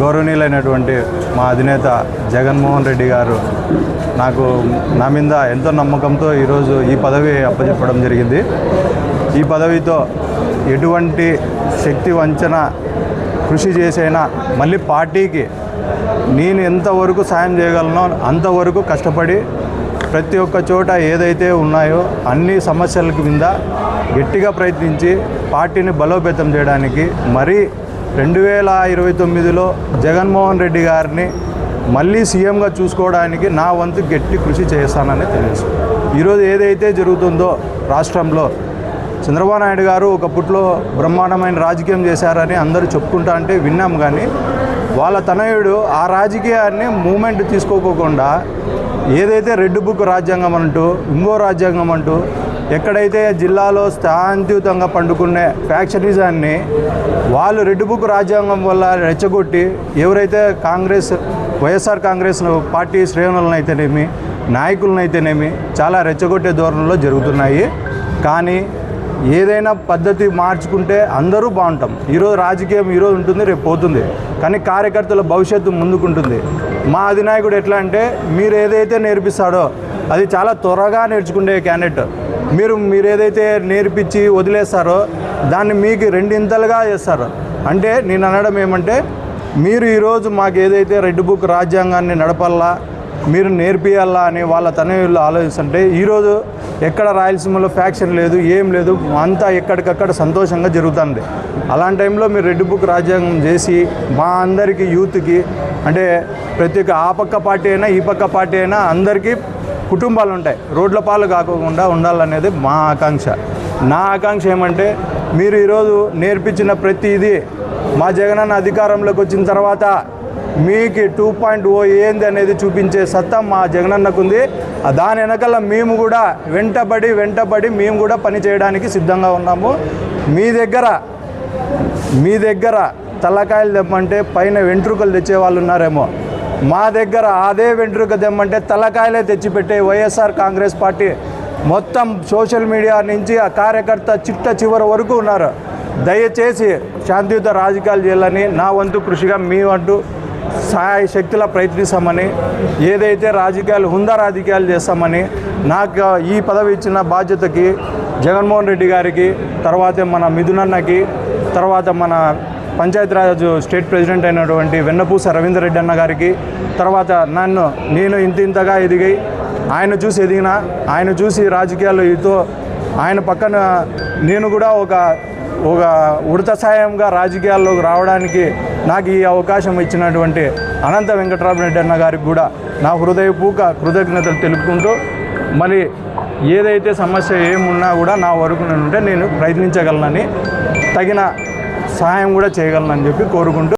గౌరవనీయులైనటువంటి మా అధినేత జగన్మోహన్ రెడ్డి గారు నాకు నా మీద ఎంతో నమ్మకంతో ఈరోజు ఈ పదవి అప్పచెప్పడం జరిగింది. ఈ పదవితో ఎటువంటి శక్తి వంచన కృషి చేసైనా మళ్ళీ పార్టీకి నేను ఎంతవరకు సాయం చేయగలనో అంతవరకు కష్టపడి ప్రతి ఒక్క చోట ఏదైతే ఉన్నాయో అన్ని సమస్యలకు మీద గట్టిగా ప్రయత్నించి పార్టీని బలోపేతం చేయడానికి మరీ రెండు వేల ఇరవై తొమ్మిదిలో జగన్మోహన్ రెడ్డి గారిని మళ్ళీ సీఎంగా చూసుకోవడానికి నా వంతు గట్టి కృషి చేస్తానని తెలుసు. ఈరోజు ఏదైతే జరుగుతుందో రాష్ట్రంలో చంద్రబాబు నాయుడు గారు ఒకప్పట్లో బ్రహ్మాండమైన రాజకీయం చేశారని అందరూ చెప్పుకుంటా అంటే విన్నాం కానీ వాళ్ళ తనయుడు ఆ రాజకీయాన్ని మూమెంట్ తీసుకోకోకుండా ఏదైతే రెడ్ బుక్ రాజ్యాంగం అంటూ ఇంకో రాజ్యాంగం అంటూ ఎక్కడైతే జిల్లాలో శాంతియుతంగా పండుకునే ఫ్యాక్షనిజాన్ని వాళ్ళు రెడ్ బుక్ రాజ్యాంగం వల్ల రెచ్చగొట్టి ఎవరైతే కాంగ్రెస్ వైఎస్ఆర్ కాంగ్రెస్ పార్టీ శ్రేణులనైతేనేమి నాయకులనైతేనేమి చాలా రెచ్చగొట్టే ధోరణిలో జరుగుతున్నాయి. కానీ ఏదైనా పద్ధతి మార్చుకుంటే అందరూ బాగుంటాం. ఈరోజు రాజకీయం ఈరోజు ఉంటుంది రేపు పోతుంది. కానీ కార్యకర్తల భవిష్యత్తు ముందుకుంటుంది. మా అధినాయకుడు ఎట్లా అంటే మీరు ఏదైతే నేర్పిస్తాడో అది చాలా త్వరగా నేర్చుకునే క్యాండిడేట్. మీరు మీరు ఏదైతే నేర్పించి వదిలేస్తారో దాన్ని మీకు రెండింతలుగా చేస్తారు. అంటే నేను అనడం ఏమంటే మీరు ఈరోజు మాకు ఏదైతే రెడ్ బుక్ రాజ్యాంగాన్ని నడపాలా మీరు నేర్పియాలా అని వాళ్ళ తనయుళ్ళు ఆలోచిస్తుంటే ఈరోజు ఎక్కడ రాయలసీమలో ఫ్యాక్షన్ లేదు ఏం లేదు అంతా ఎక్కడికక్కడ సంతోషంగా జరుగుతుంది. అలాంటి టైంలో మీరు రెడ్ బుక్ రాజ్యాంగం చేసి మా అందరికీ యూత్కి అంటే ప్రతి ఒక్క ఆ పక్క పార్టీ అయినా ఈ పక్క పార్టీ అయినా అందరికీ కుటుంబాలు ఉంటాయి. రోడ్ల పాలు కాకుండా ఉండాలనేది మా ఆకాంక్ష. నా ఆకాంక్ష ఏమంటే మీరు ఈరోజు నేర్పించిన ప్రతిదీ మా జగనన్న అధికారంలోకి వచ్చిన తర్వాత మీకు టూ పాయింట్ ఓ ఏంది అనేది చూపించే సత్తా మా జగనన్నకు ఉంది దాని వెనకాల మేము కూడా వెంటబడి వెంటబడి మేము కూడా పని చేయడానికి సిద్ధంగా ఉన్నాము. మీ దగ్గర మీ దగ్గర తలకాయలు తెమ్మంటే పైన వెంట్రుకలు తెచ్చే వాళ్ళు ఉన్నారేమో. మా దగ్గర అదే వెంట్రుక తెమ్మంటే తలకాయలే తెచ్చిపెట్టే వైఎస్ఆర్ కాంగ్రెస్ పార్టీ మొత్తం సోషల్ మీడియా నుంచి ఆ కార్యకర్త చిట్ట చివరి వరకు ఉన్నారు. దయచేసి శాంతియుత రాజకీయాలు చేయాలని నా వంతు కృషిగా మీ అంటూ సహాయ శక్తిలా ప్రయత్నిస్తామని ఏదైతే రాజకీయాలు హుందా రాజకీయాలు చేస్తామని నాకు ఈ పదవి ఇచ్చిన బాధ్యతకి జగన్మోహన్ రెడ్డి గారికి తర్వాత మన మిథునన్నకి తర్వాత మన పంచాయతీరాజ్ స్టేట్ ప్రెసిడెంట్ అయినటువంటి వెన్నపూస రవీందర్ రెడ్డి అన్న గారికి తర్వాత నన్ను నేను ఇంత ఇంతగా ఎదిగి ఆయన చూసి ఎదిగిన ఆయన చూసి రాజకీయాల్లో ఇతో ఆయన పక్కన నేను కూడా ఒక ఒక ఉడత సాయంగా రాజకీయాల్లోకి రావడానికి నాకు ఈ అవకాశం ఇచ్చినటువంటి అనంత వెంకటరామరెడ్డి అన్న గారికి కూడా నా హృదయపూక కృతజ్ఞతలు తెలుపుకుంటూ మరి ఏదైతే సమస్య ఏమున్నా కూడా నా వరకు ఉంటే నేను ప్రయత్నించగలనని తగిన సహాయం కూడా చేయగలనని చెప్పి కోరుకుంటూ